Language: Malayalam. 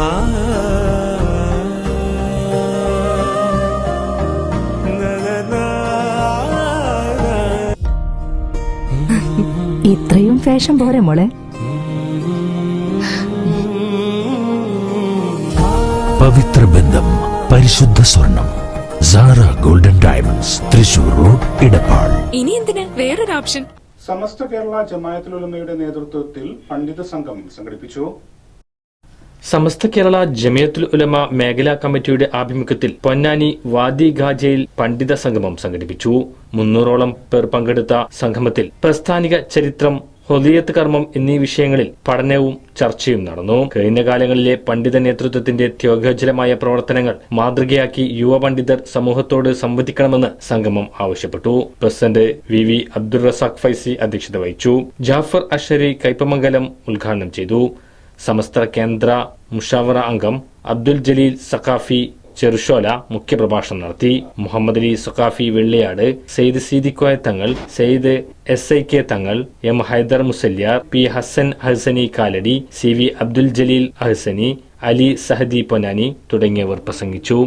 ഇത്രയും ഫാഷൻ പോരെ മോളെ. പവിത്ര ബന്ധം പരിശുദ്ധ സ്വർണം Sara golden diamonds Thrissur road Edappal ഇനി എന്തിന്? വേറൊരു ഓപ്ഷൻ. സമസ്ത കേരള ജമായത്തുലുലമയുടെ നേതൃത്വത്തിൽ പണ്ഡിത സംഘം സംഘടിപ്പിച്ചു. സമസ്ത കേരള ജമിയത്തുൽ ഉലമ മേഖലാ കമ്മിറ്റിയുടെ ആഭിമുഖ്യത്തിൽ പൊന്നാനി വാദി ഖാജയിൽ പണ്ഡിത സംഗമം സംഘടിപ്പിച്ചു. മുന്നൂറോളം പേർ പങ്കെടുത്ത സംഗമത്തിൽ പ്രസ്ഥാനിക ചരിത്രം ഹൊലിയത്ത് കർമ്മം എന്നീ വിഷയങ്ങളിൽ പഠനവും ചർച്ചയും നടന്നു. കഴിഞ്ഞ കാലങ്ങളിലെ പണ്ഡിത നേതൃത്വത്തിന്റെ ത്യോഗജലമായ പ്രവർത്തനങ്ങൾ മാതൃകയാക്കി യുവ പണ്ഡിതർ സമൂഹത്തോട് സംവദിക്കണമെന്ന് സംഗമം ആവശ്യപ്പെട്ടു. President V V Abdul Razak Faizi അധ്യക്ഷത വഹിച്ചു. ജാഫർ അഷരി കൈപ്പമംഗലം ഉദ്ഘാടനം ചെയ്തു. സമസ്ത കേന്ദ്ര മുഷാവറ അംഗം അബ്ദുൽ ജലീൽ സഖാഫി ചെറുഷോല മുഖ്യപ്രഭാഷണം നടത്തി. Muhammad Ali Saqafi Velliyad Sayyid Seedikoya Thangal Sayyid S I K Thangal M Haidar Musliyar P Hasan Hasani Kalady C V Abdul Jaleel Hasani Ali Sahadi Ponnani തുടങ്ങിയവർ പ്രസംഗിച്ചു.